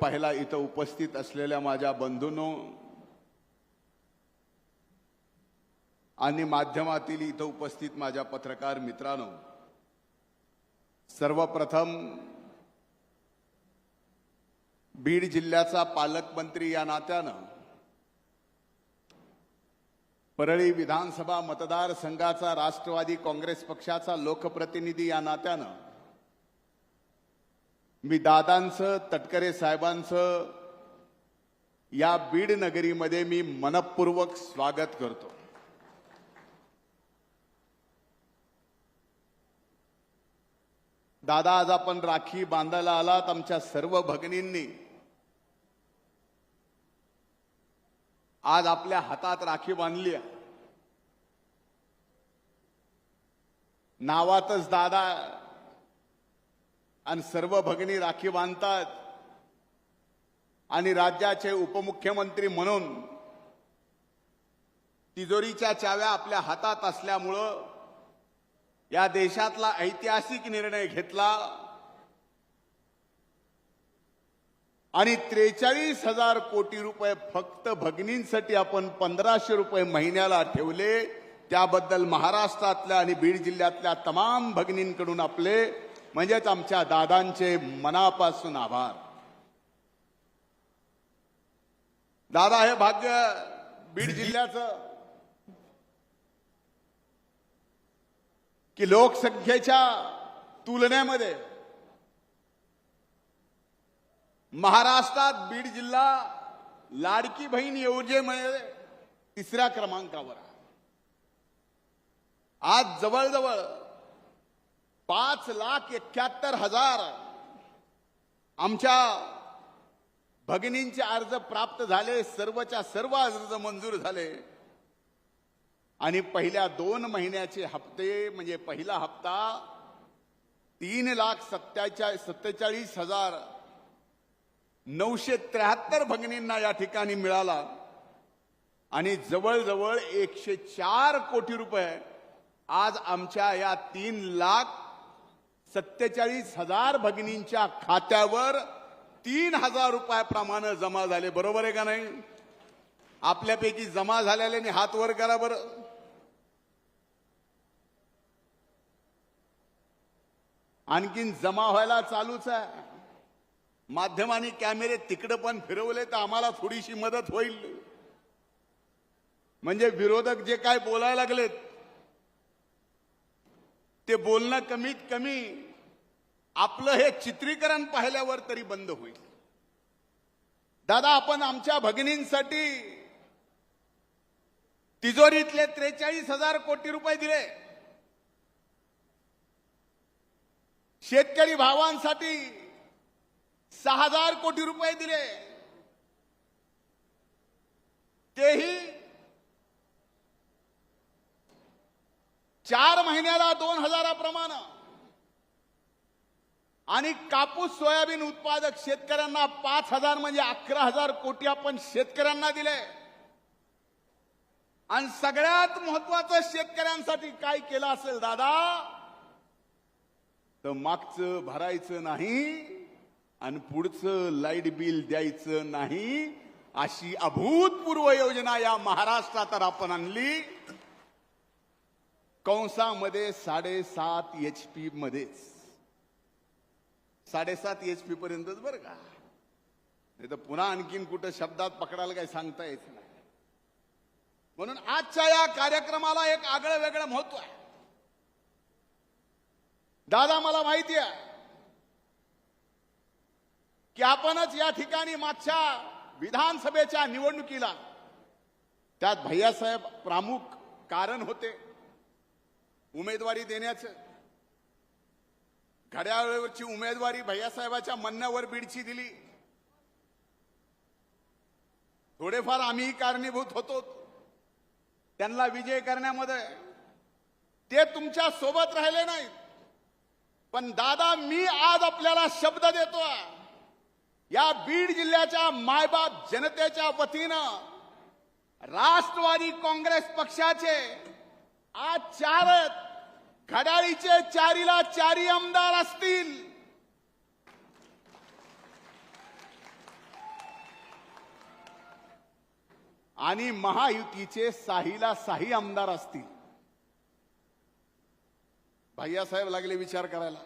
पाहिला इथं उपस्थित असलेल्या माझ्या बंधूंनो आणि माध्यमातील इथं उपस्थित माझ्या पत्रकार मित्रांनो सर्वप्रथम बीड जिल्ह्याचा पालकमंत्री या नात्यानं परळी विधानसभा मतदारसंघाचा राष्ट्रवादी काँग्रेस पक्षाचा लोकप्रतिनिधी या नात्यानं मी दादांचं तटकरे साहेबांचं या बीड नगरीमध्ये मी मनपूर्वक स्वागत करतो. दादा आज आपण राखी बांधायला आलात आमच्या सर्व भगिनींनी. आज आपल्या हातात राखी बांधली नावातच दादा आणि सर्व भगिनी राखी बांधतात. आणि राज्याचे उपमुख्यमंत्री म्हणून तिजोरीच्या चाव्या आपल्या हातात असल्यामुळं या देशातला ऐतिहासिक निर्णय घेतला. आणि त्रेचाळीस हजार कोटी रुपये फक्त भगिनींसाठी आपण पंधराशे रुपये महिन्याला ठेवले. त्याबद्दल महाराष्ट्रातल्या आणि बीड जिल्ह्यातल्या तमाम भगिनींकडून आपले म्हणजेच आमच्या दादांचे मनापासून आभार. दादा हे भाग्य बीड जिल्ह्याचं की लोकसंख्येच्या तुलनेमध्ये महाराष्ट्रात बीड जिल्हा लाडकी बहीण योजनेमध्ये तिसऱ्या क्रमांकावर आहे. आज जवळजवळ पाच लाख एक्क्याहत्तर हजार आमच्या भगिनींचे अर्ज प्राप्त झाले सर्वच्या सर्व अर्ज मंजूर झाले. आणि पहिल्या दोन महिन्याचे हप्ते म्हणजे पहिला हप्ता तीन लाख सत्याचाळीस सत्तेचाळीस हजार नऊशे त्र्याहत्तर भगिनींना या ठिकाणी मिळाला. आणि जवळजवळ एकशे चार कोटी रुपये आज आमच्या या तीन लाख सत्तेचाळीस हजार भगिनींच्या खात्यावर तीन हजार रुपयाप्रमाणे जमा झाले. बरोबर आहे का नाही? आपल्यापैकी जमा झालेल्याने हात वर करा बरं. आणखीन जमा व्हायला चालूच आहे. माध्यमांनी कॅमेरे तिकडं पण फिरवले तर आम्हाला थोडीशी मदत होईल. म्हणजे विरोधक जे काय बोलायला लागलेत ते बोलणं कमीत कमी आपलं हे चित्रीकरण पाहिल्यावर तरी बंद होईल. दादा आपण आमच्या भगिनींसाठी तिजोरीतले त्रेचाळीस हजार कोटी रुपये दिले. शेतकरी भावांसाठी सहा हजार कोटी रुपये दिले. तेही चार महिन्याला दोन हजाराप्रमाणे. आणि कापूस सोयाबीन उत्पादक शेतकऱ्यांना पाच हजार म्हणजे अकरा हजार कोटी आपण शेतकऱ्यांना दिले. आणि सगळ्यात महत्वाचं शेतकऱ्यांसाठी काय केलं असेल दादा? तर मागचं भरायचं नाही आणि पुढचं लाइट बिल द्यायचं नाही अशी अभूतपूर्व योजना या महाराष्ट्रात तर आपण आणली. कंसामध्ये साडेसात एच पी मध्येच. साडेसात एच पी पर्यंतच बरं का? नाही तर पुन्हा आणखीन कुठं शब्दात पकडायला काही सांगता येत नाही. म्हणून आजच्या या कार्यक्रमाला एक आगळं वेगळं महत्त्व आहे. दादा मला माहिती आहे की आपणच या ठिकाणी मागच्या विधानसभेच्या निवडणुकीला त्यात भैयासाहेब प्रामुख कारण होते. उमेदवारी देण्याचं. घड्याळावरची उमेदवारी भैयासाहेबाच्या म्हणण्यावर बीडची दिली. थोडेफार आम्ही कारणीभूत होतो. त्यांना विजय करण्यामध्ये ते तुमच्यासोबत राहिले नाहीत. पण दादा मी आज आपल्याला शब्द देतो या बीड जिल्ह्याच्या मायबाप जनतेच्या वतीनं राष्ट्रवादी काँग्रेस पक्षाचे आज चार खडाळीचे चारीला चारी आमदार असतील. आणि महायुतीचे साहीला साही आमदार असतील. भैयासाहेब लागले विचार करायला.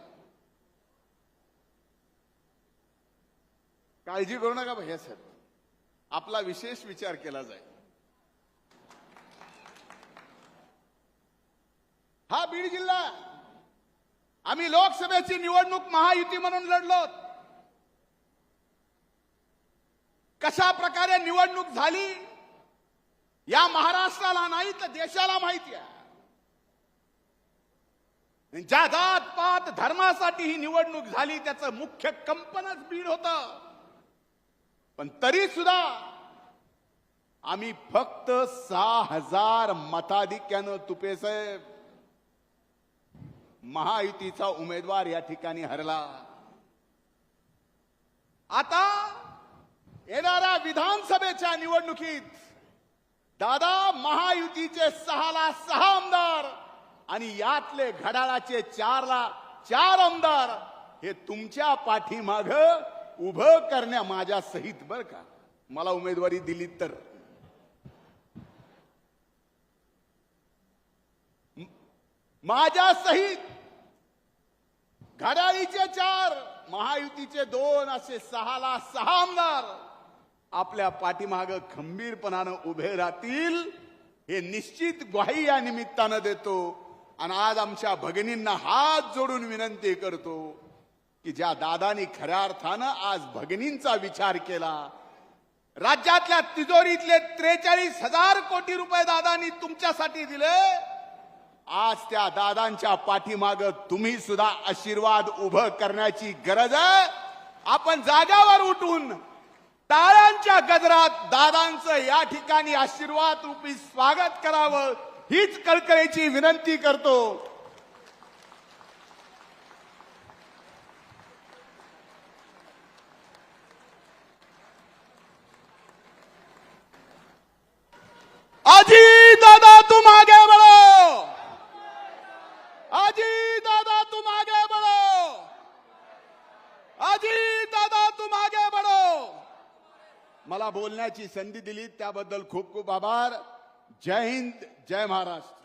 काळजी करू नका भैयासाहेब आपला विशेष विचार केला जाईल. हा बीड जिल्हा आम्ही लोकसभेची निवडणूक महायुती म्हणून लढलो कशा प्रकारे निवडणूक झाली या महाराष्ट्राला नाही तर देशाला माहिती आहे. ज्या जात पात धर्मासाठी ही निवडणूक झाली त्याचं मुख्य कंपनच बीड होत. पण तरी सुद्धा आम्ही फक्त सहा हजार मताधिक्यानं तुपे साहेब. महायुतीचा उमेदवार या ठिकाणी हरला. आता येणाऱ्या विधानसभेच्या निवडणुकीत दादा महायुतीचे सहाला सहा आमदार आणि यातले घड्याळाचे चारला चार आमदार हे तुमच्या पाठीमाग उभं करण्या माझ्या सहित बर का? मला उमेदवारी दिली तर. माझ्या सहित घड्याळीचे चार महायुतीचे दोन असे सहाला सहा आमदार आपल्या पाठीमाग खंबीरपणानं उभे राहतील हे निश्चित ग्वाही या निमित्तानं देतो. आणि आज आमच्या भगिनींना हात जोडून विनंती करतो की ज्या दादानी खऱ्या अर्थानं आज भगिनींचा विचार केला राज्यातल्या तिजोरीतले त्रेचाळीस हजार कोटी रुपये दादानी तुमच्यासाठी दिले आज त्या दादांच्या पाठीमाग तुम्ही सुद्धा आशीर्वाद उभं करण्याची गरज आहे. आपण जागावर उठून टाळ्यांच्या गजरात दादांचं या ठिकाणी आशीर्वाद रूपी स्वागत करावं हीच कळकळीची विनंती करतो. आजी! मला बोलण्याची संधी दिली त्याबद्दल खूप खूप आभार. जय हिंद जय महाराष्ट्र.